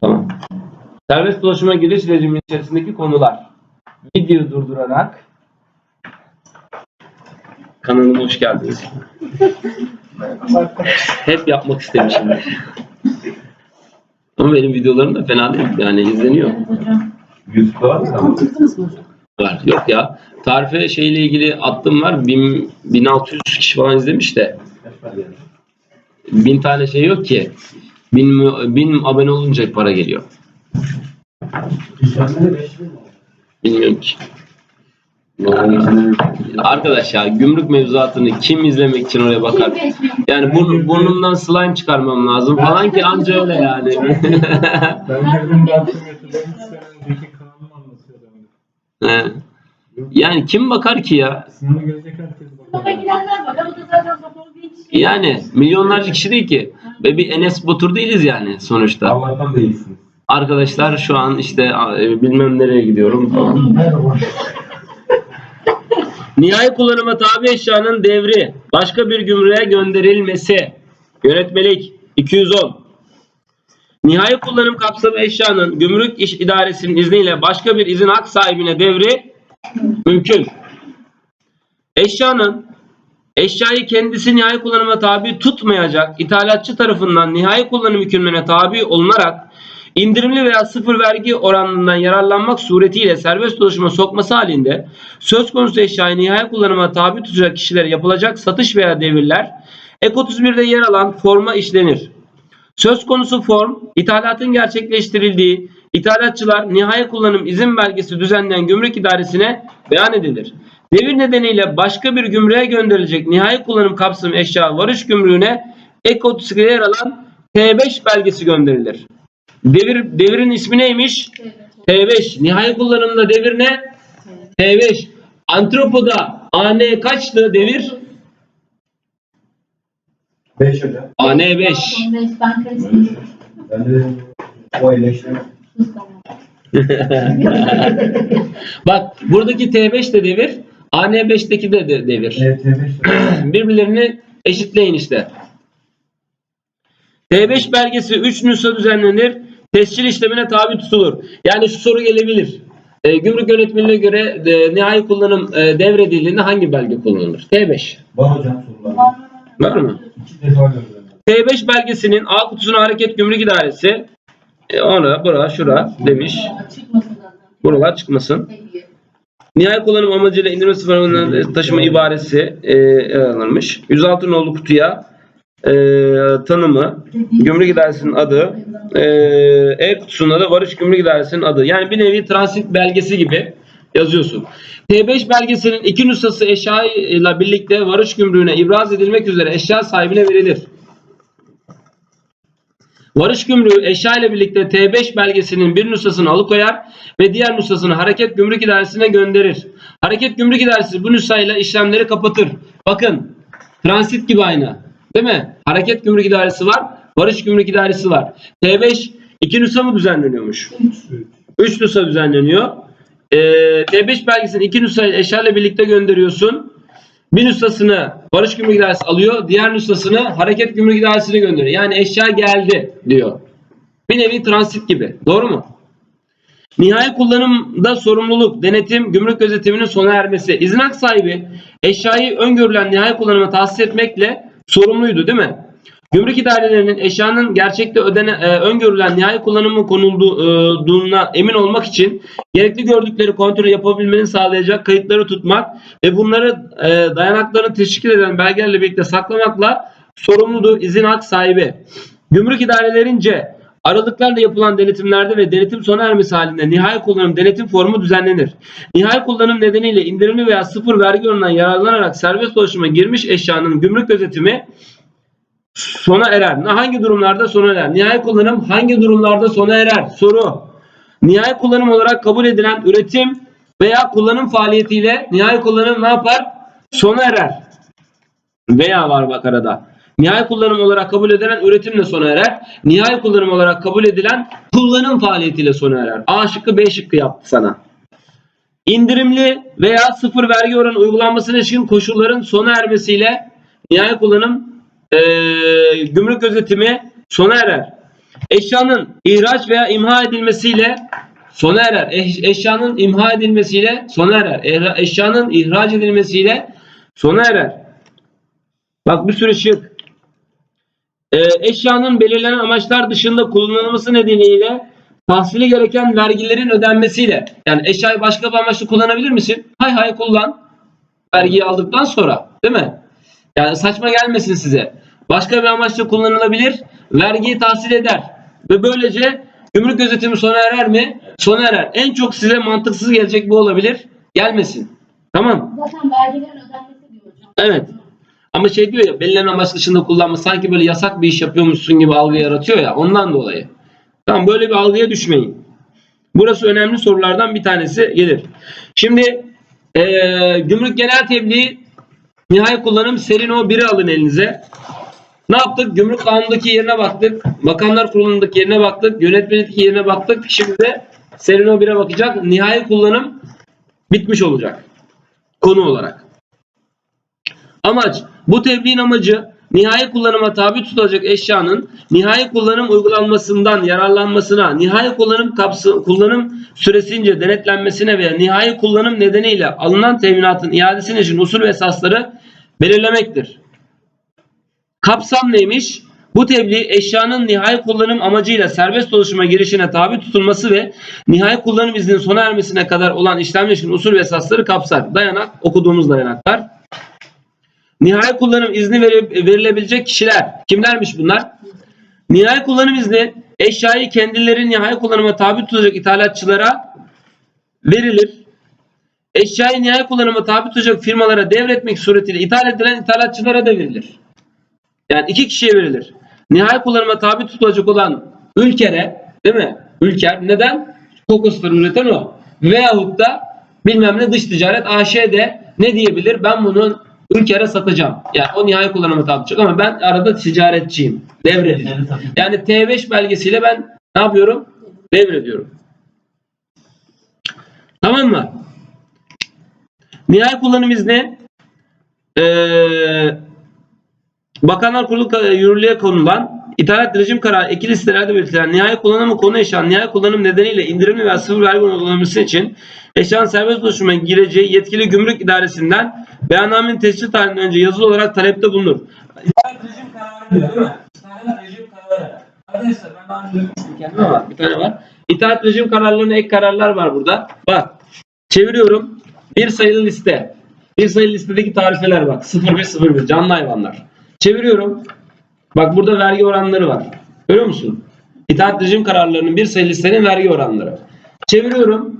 Tamam. Serbest dolaşıma giriş rejimi içerisindeki konular. Video durdurarak kanalıma hoş geldiniz. Hep yapmak istemişim. Ama benim videolarım da fena değil. Yani izleniyor. YouTube'da var mı? Var. Yok ya. Tarife şeyle ilgili attım var. 1000, 1600 kişi falan izlemiş de. Bin tane şey yok ki. Bin, bin abone olunca para geliyor. Bilmiyorum ki. Arkadaş ya gümrük mevzuatını kim izlemek için oraya bakar? Yani burn, burnumdan slime çıkarmam lazım falan ki anca öyle yani. Ben girdim baktım YouTube'a 3 sene önceki kanalımı anlatıyordum. He. yani kim bakar ki ya? Yani milyonlarca kişi değil ki. Ve bir Enes Batur değiliz yani sonuçta. Allah'tan değilsiniz. Arkadaşlar şu an işte e, bilmem nereye gidiyorum falan. Nihai kullanıma tabi eşyanın devri, başka bir gümrüğe gönderilmesi. Yönetmelik 210. Nihai kullanım kapsamı eşyanın gümrük iş idaresinin izniyle başka bir izin hak sahibine devri mümkün. Eşyanın eşyayı kendisi nihai kullanıma tabi tutmayacak ithalatçı tarafından nihai kullanım hükümlerine tabi olunarak indirimli veya sıfır vergi oranından yararlanmak suretiyle serbest dolaşıma sokması halinde söz konusu eşyayı nihai kullanıma tabi tutacak kişilere yapılacak satış veya devirler Ek 31'de yer alan forma işlenir. Söz konusu form, ithalatın gerçekleştirildiği ithalatçılar nihai kullanım izin belgesi düzenleyen gümrük idaresine beyan edilir. Devir nedeniyle başka bir gümrüğe gönderilecek nihai kullanım kapsamı eşya varış gümrüğüne ek 32'de yer alan T5 belgesi gönderilir. Devir, devirin ismi neymiş? T5. Nihai kullanımda devir ne? T5. Antropoda AN kaçtı devir? 5 hocam. AN5. Ben karıştırdım. Ben de o eleştirme. Bak buradaki T5 de devir. AN5'teki de, de devir. Evet, T5 Birbirlerini eşitleyin işte. T5 belgesi 3 nüsha düzenlenir. Tescil işlemine tabi tutulur. Yani şu soru gelebilir. E, gümrük yönetmeliğine göre e, nihai kullanım e, devredildiğinde hangi belge kullanılır? T5. Var hocam sorular. Var mı? İki defa gördüm. T5 belgesinin A kutusuna hareket gümrük idaresi e, ona, bura, şura demiş. Buralar çıkmasın. Nihai kullanım amacıyla indirme sıfırlarından taşıma ibaresi e, yer alınmış. 106 nolu kutuya e, tanımı, gümrük idaresinin adı, e, e-kutusunda da varış gümrük idaresinin adı. Yani bir nevi transit belgesi gibi yazıyorsun. T5 belgesinin iki nüshası eşya ile birlikte varış gümrüğüne ibraz edilmek üzere eşya sahibine verilir. Varış gümrüğü eşya ile birlikte T5 belgesinin bir nüshasını alıkoyar ve diğer nüshasını hareket gümrük idaresine gönderir. Hareket gümrük idaresi bu nüshayla işlemleri kapatır. Bakın transit gibi aynı. Değil mi? Hareket gümrük idaresi var. Varış gümrük idaresi var. T5 iki nüsha mı düzenleniyormuş? 3 nüsha düzenleniyor. Ee, T5 belgesini iki nüsha eşya ile birlikte gönderiyorsun. Bir nüshasını Barış Gümrük İdaresi alıyor. Diğer nüshasını Hareket Gümrük İdaresi'ne gönderiyor. Yani eşya geldi diyor. Bir nevi transit gibi. Doğru mu? Nihai kullanımda sorumluluk, denetim, gümrük gözetiminin sona ermesi. İzin hak sahibi eşyayı öngörülen nihai kullanıma tahsis etmekle sorumluydu değil mi? Gümrük idarelerinin eşyanın gerçekte ödene, e, öngörülen nihai kullanımı konulduğuna emin olmak için gerekli gördükleri kontrolü yapabilmenin sağlayacak kayıtları tutmak ve bunları e, dayanaklarını teşkil eden belgelerle birlikte saklamakla sorumludur izin hak sahibi. Gümrük idarelerince aralıklarla yapılan denetimlerde ve denetim sona ermesi halinde nihai kullanım denetim formu düzenlenir. Nihai kullanım nedeniyle indirimli veya sıfır vergi oranından yararlanarak serbest dolaşıma girmiş eşyanın gümrük gözetimi sona erer. Hangi durumlarda sona erer? Nihai kullanım hangi durumlarda sona erer? Soru. Nihai kullanım olarak kabul edilen üretim veya kullanım faaliyetiyle nihai kullanım ne yapar? Sona erer. Veya var bak arada. Nihai kullanım olarak kabul edilen üretimle sona erer. Nihai kullanım olarak kabul edilen kullanım faaliyetiyle sona erer. A şıkkı B şıkkı yaptı sana. İndirimli veya sıfır vergi oranı uygulanmasına ilişkin koşulların sona ermesiyle nihai kullanım eee, gümrük gözetimi sona erer. Eşyanın ihraç veya imha edilmesiyle sona erer. Eş- eşyanın imha edilmesiyle sona erer. Eşyanın ihraç edilmesiyle sona erer. Bak bir sürü şık. Ee, eşyanın belirlenen amaçlar dışında kullanılması nedeniyle tahsili gereken vergilerin ödenmesiyle. Yani eşyayı başka bir amaçla kullanabilir misin? Hay hay kullan. Vergiyi aldıktan sonra. Değil mi? Yani saçma gelmesin size. Başka bir amaçla kullanılabilir. Vergiyi tahsil eder. Ve böylece gümrük gözetimi sona erer mi? Sona erer. En çok size mantıksız gelecek bu olabilir. Gelmesin. Tamam. Zaten vergilerin ödenmesi diyor hocam. Evet. Ama şey diyor ya belirlenen amaç dışında kullanma sanki böyle yasak bir iş yapıyormuşsun gibi algı yaratıyor ya ondan dolayı. Tamam böyle bir algıya düşmeyin. Burası önemli sorulardan bir tanesi gelir. Şimdi eee, gümrük genel tebliğ nihai kullanım serin o 1'i alın elinize. Ne yaptık? Gümrük kanunundaki yerine baktık. Bakanlar kurulundaki yerine baktık. Yönetmelikteki yerine baktık. Şimdi de serin o 1'e bakacak. Nihai kullanım bitmiş olacak. Konu olarak. Amaç bu tebliğin amacı nihai kullanıma tabi tutulacak eşyanın nihai kullanım uygulanmasından yararlanmasına, nihai kullanım kapsı, kullanım süresince denetlenmesine veya nihai kullanım nedeniyle alınan teminatın iadesine için usul ve esasları belirlemektir. Kapsam neymiş? Bu tebliğ eşyanın nihai kullanım amacıyla serbest dolaşıma girişine tabi tutulması ve nihai kullanım izninin sona ermesine kadar olan işlemler için usul ve esasları kapsar. Dayanak okuduğumuz dayanaklar. Nihai kullanım izni veri- verilebilecek kişiler. Kimlermiş bunlar? Nihai kullanım izni eşyayı kendileri nihai kullanıma tabi tutacak ithalatçılara verilir. Eşyayı nihai kullanıma tabi tutacak firmalara devretmek suretiyle ithal edilen ithalatçılara da verilir. Yani iki kişiye verilir. Nihai kullanıma tabi tutulacak olan ülkere değil mi? Ülker neden? Kokosları üreten o. Veyahut da bilmem ne dış ticaret AŞ de ne diyebilir? Ben bunu ülkere satacağım. Yani o nihai kullanıma tabi tutacak ama ben arada ticaretçiyim. Devrediyorum. Yani T5 belgesiyle ben ne yapıyorum? Devrediyorum. Tamam mı? Nihai kullanım izni eee Bakanlar Kurulu yürürlüğe konulan ithalat rejim kararı iki listelerde belirtilen nihai kullanımı konu eşyan nihai kullanım nedeniyle indirimli veya sıfır vergi uygulanması için eşyanın serbest dolaşıma gireceği yetkili gümrük idaresinden beyannamenin tescil tarihinden önce yazılı olarak talepte bulunur. İthalat rejim kararı diyor değil mi? İthalat rejim kararı. Arkadaşlar ben daha önce kendime ama bir tane var. İthalat rejim kararlarına ek kararlar var burada. Bak çeviriyorum. Bir sayılı liste. Bir sayılı listedeki tarifeler bak. 0101 canlı hayvanlar. Çeviriyorum. Bak burada vergi oranları var. Görüyor musun? İtaat rejim kararlarının bir sayılı listenin vergi oranları. Çeviriyorum.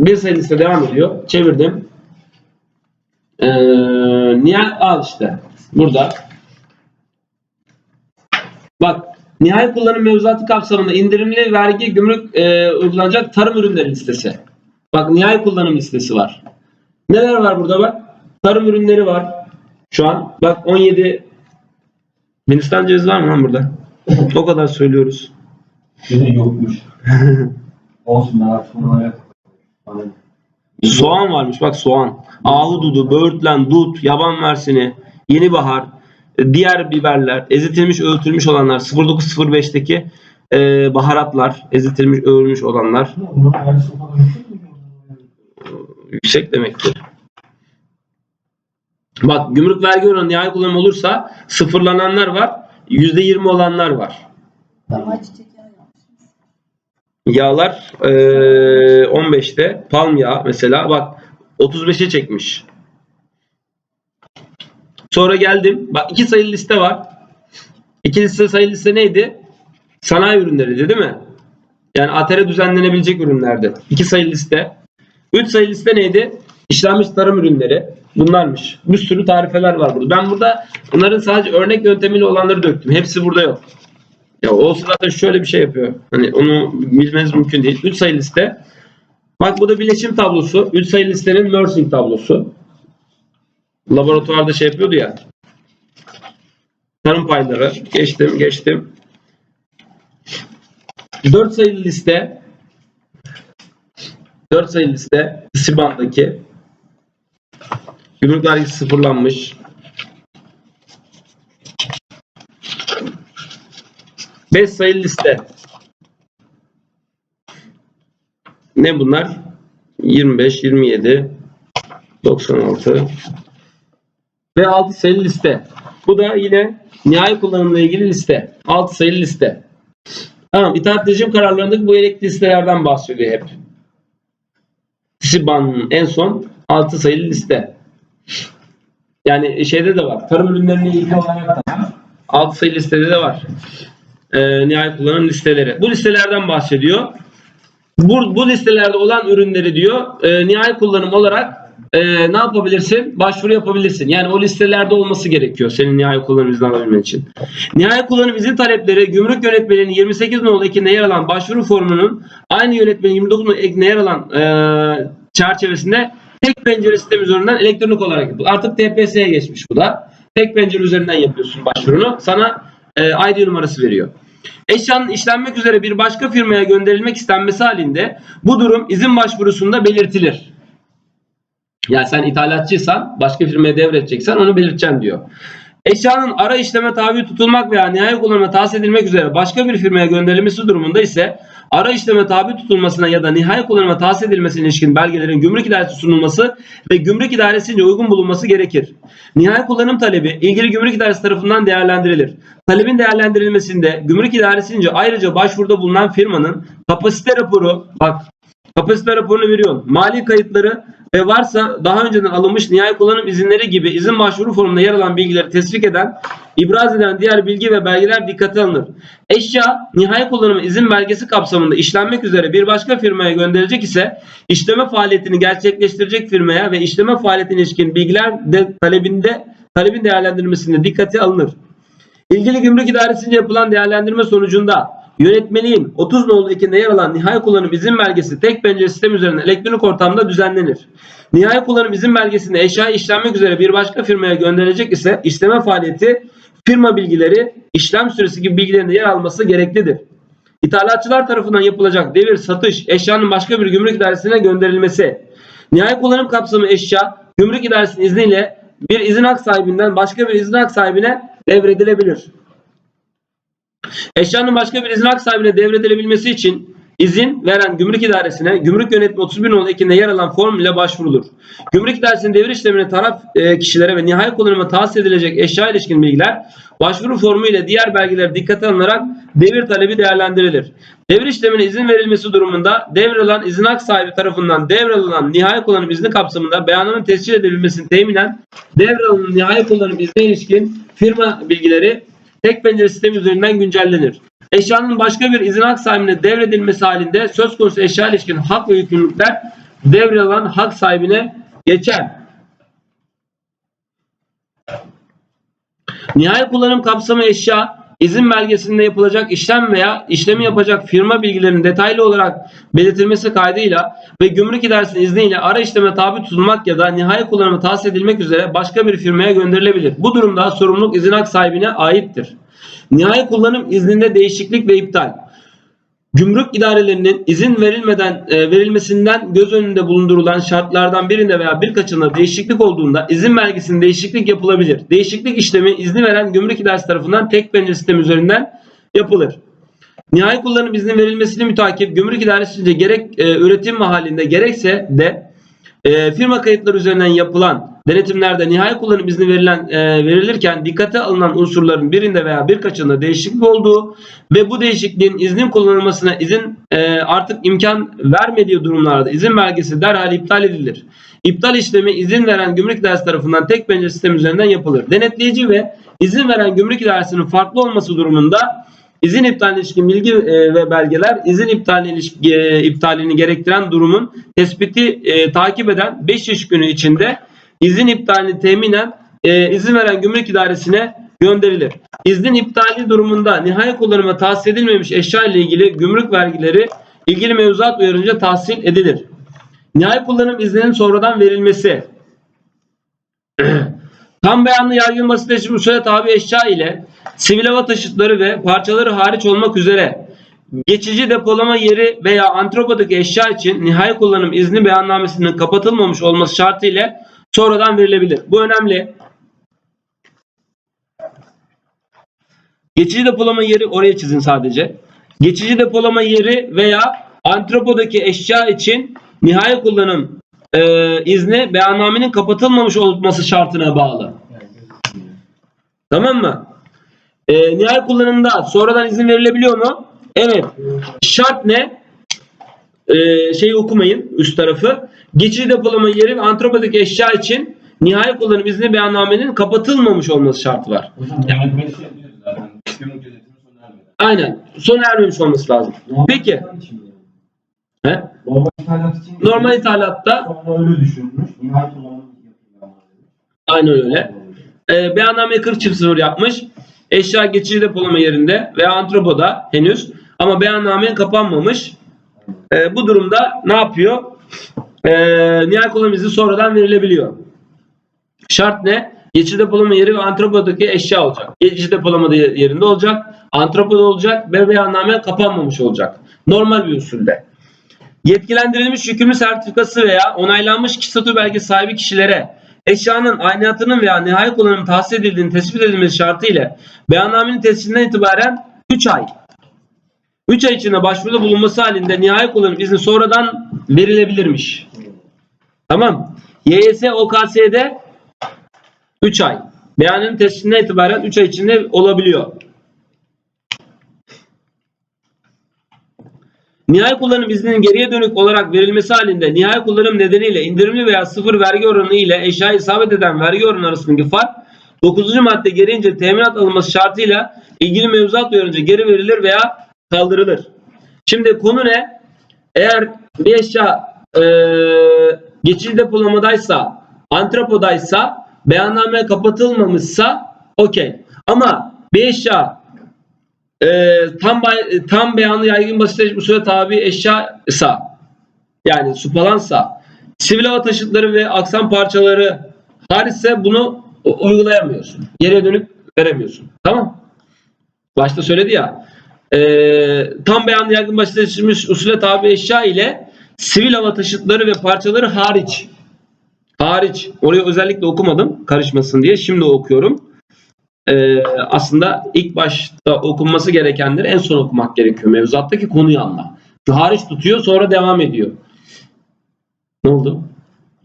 Bir sayılı liste devam ediyor. Çevirdim. Ee, nihai al işte. Burada. Bak nihai kullanım mevzuatı kapsamında indirimli vergi gümrük e, uygulanacak tarım ürünleri listesi. Bak nihai kullanım listesi var. Neler var burada bak? Tarım ürünleri var. Şu an bak 17 Hindistan cevizi var mı lan burada? o kadar söylüyoruz. Yine yokmuş. Olsun ben artık ayak. Bana- Soğan varmış bak soğan. Ahududu, böğürtlen, dut, yaban mersini, yeni bahar, e, diğer biberler, ezitilmiş, öğütülmüş olanlar, 0905'teki e, baharatlar, ezitilmiş, öğülmüş olanlar. Yüksek demektir. Bak gümrük vergi oranı nihai kullanım olursa sıfırlananlar var, %20 olanlar var. Yağlar eee 15'te palm yağı mesela bak 35'e çekmiş. Sonra geldim. Bak iki sayılı liste var. İki liste sayılı liste neydi? Sanayi ürünleriydi değil mi? Yani ATR düzenlenebilecek ürünlerdi. İki sayılı liste. Üç sayılı liste neydi? İşlenmiş tarım ürünleri. Bunlarmış. Bir sürü tarifeler var burada. Ben burada bunların sadece örnek yöntemiyle olanları döktüm. Hepsi burada yok. Ya olsa zaten şöyle bir şey yapıyor. Hani onu bilmeniz mümkün değil. 3 sayı liste. Bak bu da bileşim tablosu. 3 sayı listenin nursing tablosu. Laboratuvarda şey yapıyordu ya. Tarım payları. Geçtim, geçtim. 4 sayılı liste. 4 sayılı liste. SİBAN'daki. Gümrük vergisi sıfırlanmış. 5 sayılı liste. Ne bunlar? 25, 27, 96 ve 6 sayılı liste. Bu da yine nihai kullanımla ilgili liste. 6 sayılı liste. Tamam, itaat rejim kararlarındaki bu elektrikli listelerden bahsediyor hep. Siban'ın en son 6 sayılı liste. Yani şeyde de var. Tarım ürünlerine ilgili olarak da var. 6 sayılı listede de var. Ee, nihai kullanım listeleri. Bu listelerden bahsediyor. Bu, bu listelerde olan ürünleri diyor e, nihai kullanım olarak e, ne yapabilirsin? Başvuru yapabilirsin. Yani o listelerde olması gerekiyor senin nihai kullanım izni alabilmen için. Nihai kullanım izin talepleri gümrük yönetmeliğinin 28 nolu ekinde yer alan başvuru formunun aynı yönetmenin 29 nolu ekinde yer alan e, çerçevesinde tek pencere sistemi üzerinden elektronik olarak yapılıyor. Artık TPS'ye geçmiş bu da. Tek pencere üzerinden yapıyorsun başvurunu. Sana e, ID numarası veriyor. Eşyanın işlenmek üzere bir başka firmaya gönderilmek istenmesi halinde bu durum izin başvurusunda belirtilir. Yani sen ithalatçıysan başka firmaya devredeceksen onu belirteceksin diyor. Eşyanın ara işleme tabi tutulmak veya nihai kullanıma tahsis edilmek üzere başka bir firmaya gönderilmesi durumunda ise ara işleme tabi tutulmasına ya da nihai kullanıma tahsis edilmesine ilişkin belgelerin gümrük idaresi sunulması ve gümrük idaresince uygun bulunması gerekir. Nihai kullanım talebi ilgili gümrük idaresi tarafından değerlendirilir. Talebin değerlendirilmesinde gümrük idaresince ayrıca başvuruda bulunan firmanın kapasite raporu, bak kapasite raporunu veriyorsun. Mali kayıtları ve varsa daha önceden alınmış nihai kullanım izinleri gibi izin başvuru formunda yer alan bilgileri tespit eden, ibraz eden diğer bilgi ve belgeler dikkate alınır. Eşya nihai kullanım izin belgesi kapsamında işlenmek üzere bir başka firmaya gönderilecek ise işleme faaliyetini gerçekleştirecek firmaya ve işleme faaliyetine ilişkin bilgiler de talebinde talebin değerlendirilmesinde dikkate alınır. İlgili gümrük idaresince yapılan değerlendirme sonucunda yönetmeliğin 30 nolu ekinde yer alan nihai kullanım izin belgesi tek pencere sistem üzerinden elektronik ortamda düzenlenir. Nihai kullanım izin belgesinde eşya işlenmek üzere bir başka firmaya gönderilecek ise işleme faaliyeti firma bilgileri, işlem süresi gibi bilgilerin yer alması gereklidir. İthalatçılar tarafından yapılacak devir, satış, eşyanın başka bir gümrük idaresine gönderilmesi. Nihai kullanım kapsamı eşya, gümrük idaresinin izniyle bir izin hak sahibinden başka bir izin hak sahibine devredilebilir. Eşyanın başka bir izin hak sahibine devredilebilmesi için izin veren gümrük idaresine gümrük yönetimi 31 nolu ekinde yer alan form ile başvurulur. Gümrük idaresinin devir işlemine taraf e, kişilere ve nihai kullanıma tahsis edilecek eşya ilişkin bilgiler başvuru formu ile diğer belgeler dikkate alınarak devir talebi değerlendirilir. Devir işlemine izin verilmesi durumunda devralan izin hak sahibi tarafından devralınan nihai kullanım izni kapsamında beyanının tescil edilmesini teminen devralınan nihai kullanım izni ilişkin firma bilgileri tek pencere sistemi üzerinden güncellenir. Eşyanın başka bir izin hak sahibine devredilmesi halinde söz konusu eşya ilişkin hak ve yükümlülükler devralan hak sahibine geçer. Nihai kullanım kapsamı eşya izin belgesinde yapılacak işlem veya işlemi yapacak firma bilgilerinin detaylı olarak belirtilmesi kaydıyla ve gümrük idaresinin izniyle ara işleme tabi tutulmak ya da nihai kullanıma tahsis edilmek üzere başka bir firmaya gönderilebilir. Bu durumda sorumluluk izin hak sahibine aittir. Nihai kullanım izninde değişiklik ve iptal. Gümrük idarelerinin izin verilmeden e, verilmesinden göz önünde bulundurulan şartlardan birinde veya birkaçında değişiklik olduğunda izin belgesinde değişiklik yapılabilir. Değişiklik işlemi izni veren gümrük idaresi tarafından tek pencere sistemi üzerinden yapılır. Nihai kullanım izni verilmesini mütakip gümrük idaresince gerek e, üretim mahallinde gerekse de e, firma kayıtları üzerinden yapılan denetimlerde nihai kullanım izni verilen e, verilirken dikkate alınan unsurların birinde veya birkaçında değişiklik olduğu ve bu değişikliğin iznin kullanılmasına izin e, artık imkan vermediği durumlarda izin belgesi derhal iptal edilir. İptal işlemi izin veren gümrük idaresi tarafından tek pencere sistemi üzerinden yapılır. Denetleyici ve izin veren gümrük idaresinin farklı olması durumunda İzin iptaline ilişkin bilgi e, ve belgeler izin iptaline ilişki, e, iptalini gerektiren durumun tespiti e, takip eden 5 iş günü içinde izin iptalini teminen e, izin veren gümrük idaresine gönderilir. İznin iptali durumunda nihai kullanıma tahsis edilmemiş eşya ile ilgili gümrük vergileri ilgili mevzuat uyarınca tahsil edilir. Nihai kullanım izninin sonradan verilmesi Tam beyanlı yargın basitleşmiş usulü tabi eşya ile sivil hava taşıtları ve parçaları hariç olmak üzere geçici depolama yeri veya antropodaki eşya için nihai kullanım izni beyannamesinin kapatılmamış olması şartıyla sonradan verilebilir. Bu önemli. Geçici depolama yeri oraya çizin sadece. Geçici depolama yeri veya antropodaki eşya için nihai kullanım e, izni beyannamenin kapatılmamış olması şartına bağlı. Tamam mı? E, nihai kullanımda sonradan izin verilebiliyor mu? Evet. Şart ne? E, şeyi okumayın üst tarafı. Geçici depolama yeri ve antropodaki eşya için nihai kullanım izni beyannamenin kapatılmamış olması şartı var. Hocam yani şey zaten. Aynen. Sona ermemiş olması lazım. Peki. He? Normal ithalat için. Normal ithalatta Sonra öyle düşünmüş. Nihai kullanım aynen öyle. E, beyannameyi 40 çift sıfır yapmış. Eşya geçici depolama yerinde veya antropoda henüz. Ama beyanname kapanmamış. E, bu durumda ne yapıyor? E, nihai kullanım izni sonradan verilebiliyor. Şart ne? Geçici depolama yeri ve antropodaki eşya olacak. Geçici depolama yerinde olacak. Antropoda olacak ve beyanname kapanmamış olacak. Normal bir usulde. Yetkilendirilmiş yükümlü sertifikası veya onaylanmış kişi statü belge sahibi kişilere eşyanın aynatının veya nihai kullanım tahsis edildiğini tespit edilmesi şartı ile beyannamenin tescilinden itibaren 3 ay 3 ay içinde başvuruda bulunması halinde nihai kullanım izni sonradan verilebilirmiş. Tamam. YS OKS'de 3 ay. Beyanın tescilinden itibaren 3 ay içinde olabiliyor. Nihai kullanım izninin geriye dönük olarak verilmesi halinde nihai kullanım nedeniyle indirimli veya sıfır vergi oranı ile eşya isabet eden vergi oranı arasındaki fark 9. madde gereğince teminat alınması şartıyla ilgili mevzuat uyarınca geri verilir veya kaldırılır. Şimdi konu ne? Eğer bir eşya eee geçici depolamadaysa, antropodaysa, beyanname kapatılmamışsa okey. Ama bir eşya e, tam bay- tam beyanı yaygın basitleşmiş usule tabi eşya ise yani supalansa sivil hava taşıtları ve aksam parçaları hariçse bunu uygulayamıyorsun. Geriye dönüp veremiyorsun. Tamam. Başta söyledi ya. e, tam beyanı yaygın basitleşmiş usule tabi eşya ile sivil hava taşıtları ve parçaları hariç hariç orayı özellikle okumadım karışmasın diye şimdi okuyorum e, aslında ilk başta okunması gerekenleri en son okumak gerekiyor. Mevzuattaki konuyu anla. Şu hariç tutuyor sonra devam ediyor. Ne oldu?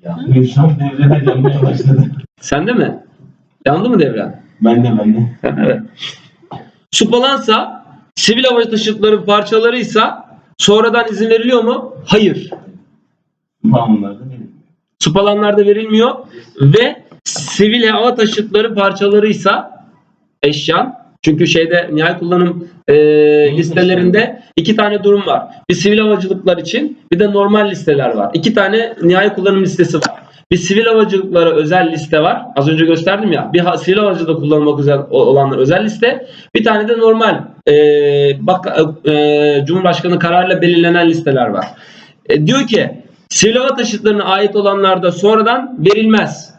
Ya. Mevşam devrede dönmeye başladı. Sende mi? Yandı mı devren? Ben de ben de. evet. Supalansa sivil hava taşıtları parçalarıysa sonradan izin veriliyor mu? Hayır. Bağımlılarda benim. Supalanlarda verilmiyor ve sivil hava taşıtları parçalarıysa eşyan çünkü şeyde nihai kullanım e, listelerinde iki tane durum var. Bir sivil havacılıklar için bir de normal listeler var. İki tane nihai kullanım listesi var. Bir sivil havacılıklara özel liste var. Az önce gösterdim ya. Bir ha- sivil havacılıkta kullanılmak özel olanlar özel liste. Bir tane de normal e, bak e, Cumhurbaşkanı kararıyla belirlenen listeler var. E, diyor ki sivil hava taşıtlarına ait olanlarda sonradan verilmez.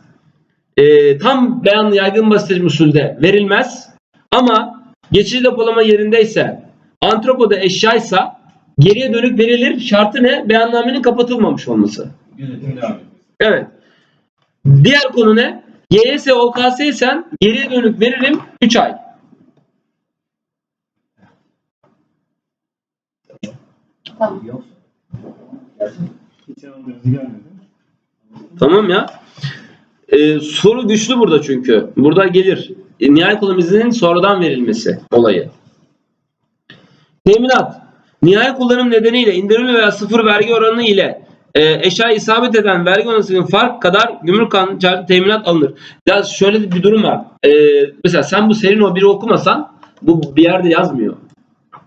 E, tam beyan yaygın basit usulde verilmez. Ama geçici depolama yerindeyse antropoda eşyaysa geriye dönük verilir. Şartı ne? Beyannamenin kapatılmamış olması. Evet. Diğer konu ne? YS OKS isen geriye dönük veririm 3 ay. Tamam. Tamam ya. Ee, soru güçlü burada çünkü. Burada gelir. E, nihai kullanım izninin sonradan verilmesi olayı. Teminat. Nihai kullanım nedeniyle indirimli veya sıfır vergi oranı ile e, eşya isabet eden vergi oranının fark kadar gümrük kanunu teminat alınır. Ya şöyle bir durum var. E, mesela sen bu serin o biri okumasan bu bir yerde yazmıyor.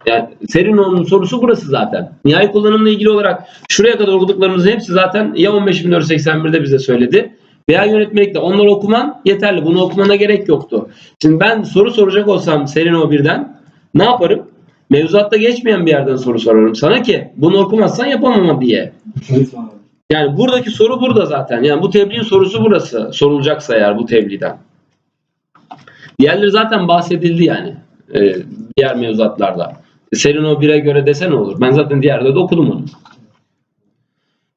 Yani Serino'nun sorusu burası zaten. Nihai kullanımla ilgili olarak şuraya kadar okuduklarımızın hepsi zaten ya 15.481'de bize söyledi veya yönetmelikte. Onları okuman yeterli. Bunu okumana gerek yoktu. Şimdi ben soru soracak olsam Serino 1'den ne yaparım? Mevzuatta geçmeyen bir yerden soru sorarım sana ki bunu okumazsan yapamam diye. Yani buradaki soru burada zaten. Yani bu tebliğin sorusu burası. Sorulacaksa eğer bu tebliğden. Diğerleri zaten bahsedildi yani. Ee, diğer mevzuatlarda. Serin o 1'e göre dese ne olur? Ben zaten diğerde de okudum onu.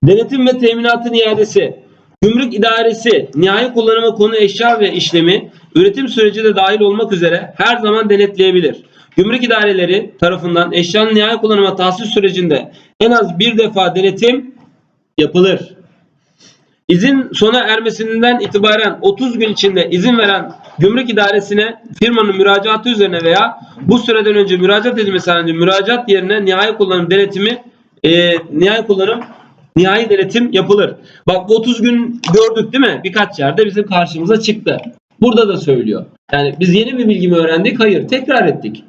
Denetim ve teminatın iadesi. Gümrük idaresi nihai kullanıma konu eşya ve işlemi üretim süreci de dahil olmak üzere her zaman denetleyebilir. Gümrük idareleri tarafından eşyanın nihai kullanıma tahsis sürecinde en az bir defa denetim yapılır. İzin sona ermesinden itibaren 30 gün içinde izin veren gümrük idaresine firmanın müracaatı üzerine veya bu süreden önce müracaat edilmesi halinde müracaat yerine nihai kullanım denetimi e, nihai kullanım nihai denetim yapılır. Bak bu 30 gün gördük değil mi? Birkaç yerde bizim karşımıza çıktı. Burada da söylüyor. Yani biz yeni bir bilgi mi öğrendik? Hayır. Tekrar ettik.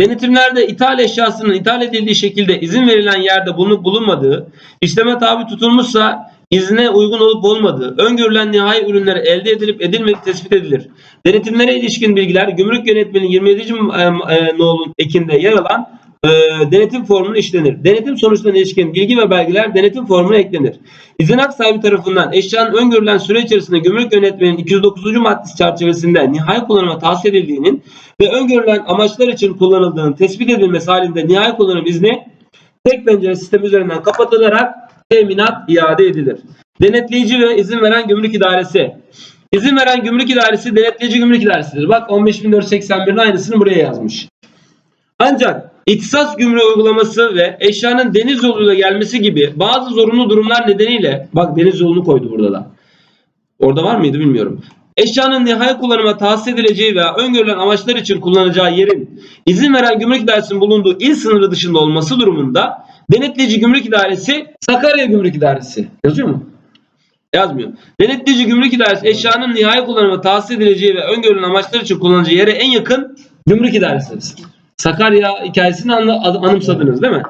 Denetimlerde ithal eşyasının ithal edildiği şekilde izin verilen yerde bulunup bulunmadığı, işleme tabi tutulmuşsa izne uygun olup olmadığı, öngörülen nihai ürünler elde edilip edilmediği tespit edilir. Denetimlere ilişkin bilgiler Gümrük Yönetmeliği 27. e, nolun ekinde yer alan e, denetim formuna işlenir. Denetim sonuçlarına ilişkin bilgi ve belgeler denetim formuna eklenir. İzin hak sahibi tarafından eşyanın öngörülen süre içerisinde gümrük yönetmeliğinin 209. maddesi çerçevesinde nihai kullanıma tahsis edildiğinin ve öngörülen amaçlar için kullanıldığının tespit edilmesi halinde nihai kullanım izni tek pencere sistemi üzerinden kapatılarak teminat iade edilir. Denetleyici ve izin veren gümrük idaresi. İzin veren gümrük idaresi denetleyici gümrük idaresidir. Bak 15481'in aynısını buraya yazmış. Ancak ihtisas gümrüğü uygulaması ve eşyanın deniz yoluyla gelmesi gibi bazı zorunlu durumlar nedeniyle bak deniz yolunu koydu burada da. Orada var mıydı bilmiyorum. Eşyanın nihai kullanıma tahsis edileceği veya öngörülen amaçlar için kullanacağı yerin izin veren gümrük idaresinin bulunduğu il sınırı dışında olması durumunda denetleyici gümrük idaresi Sakarya Gümrük İdaresi yazıyor mu? Yazmıyor. Denetleyici gümrük idaresi eşyanın nihai kullanıma tahsis edileceği ve öngörülen amaçlar için kullanacağı yere en yakın gümrük idaresidir. Sakarya hikayesini anımsadınız değil mi?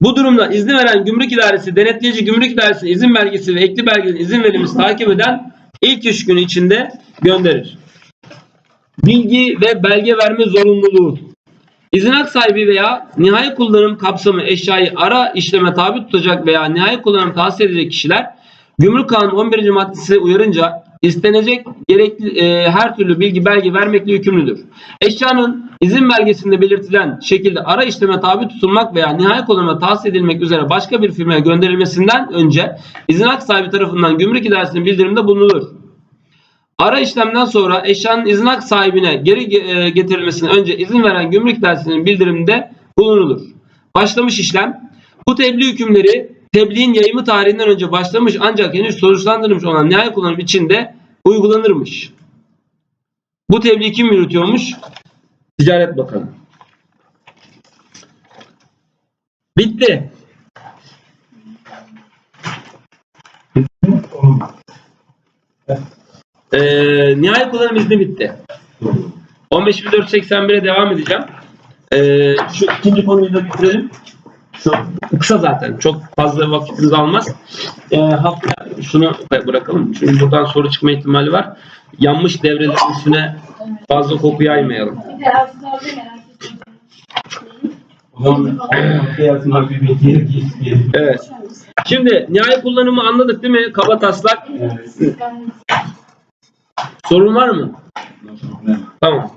Bu durumda izni veren gümrük idaresi denetleyici gümrük idaresine izin belgesi ve ekli belgenin izin verilmesi takip eden ilk iş günü içinde gönderir. Bilgi ve belge verme zorunluluğu. İzin hak sahibi veya nihai kullanım kapsamı eşyayı ara işleme tabi tutacak veya nihai kullanım tahsis edecek kişiler Gümrük Kanunu 11. maddesi uyarınca istenecek gerekli e, her türlü bilgi belge vermekle yükümlüdür. Eşyanın izin belgesinde belirtilen şekilde ara işleme tabi tutulmak veya nihai kullanıma tahsis edilmek üzere başka bir firmaya gönderilmesinden önce izin hak sahibi tarafından gümrük idaresinin bildirimde bulunulur. Ara işlemden sonra eşyanın izin hak sahibine geri ge- e, getirilmesine önce izin veren gümrük idaresinin bildiriminde bulunulur. Başlamış işlem. Bu tebliğ hükümleri tebliğin yayımı tarihinden önce başlamış ancak henüz sonuçlandırılmış olan nihai kullanım içinde uygulanırmış. Bu tebliği kim yürütüyormuş? Ticaret Bakanı. Bitti. Ee, nihai kullanım izni bitti. 15.481'e devam edeceğim. Ee, şu ikinci konuyu da bitirelim. Kısa zaten. Çok fazla vaktimizi almaz. Ee, haftaya şunu bırakalım. Çünkü buradan soru çıkma ihtimali var. Yanmış devrelerin üstüne fazla koku yaymayalım. Evet. Şimdi nihai kullanımı anladık değil mi? Kaba taslak. Evet. Sorun var mı? Tamam.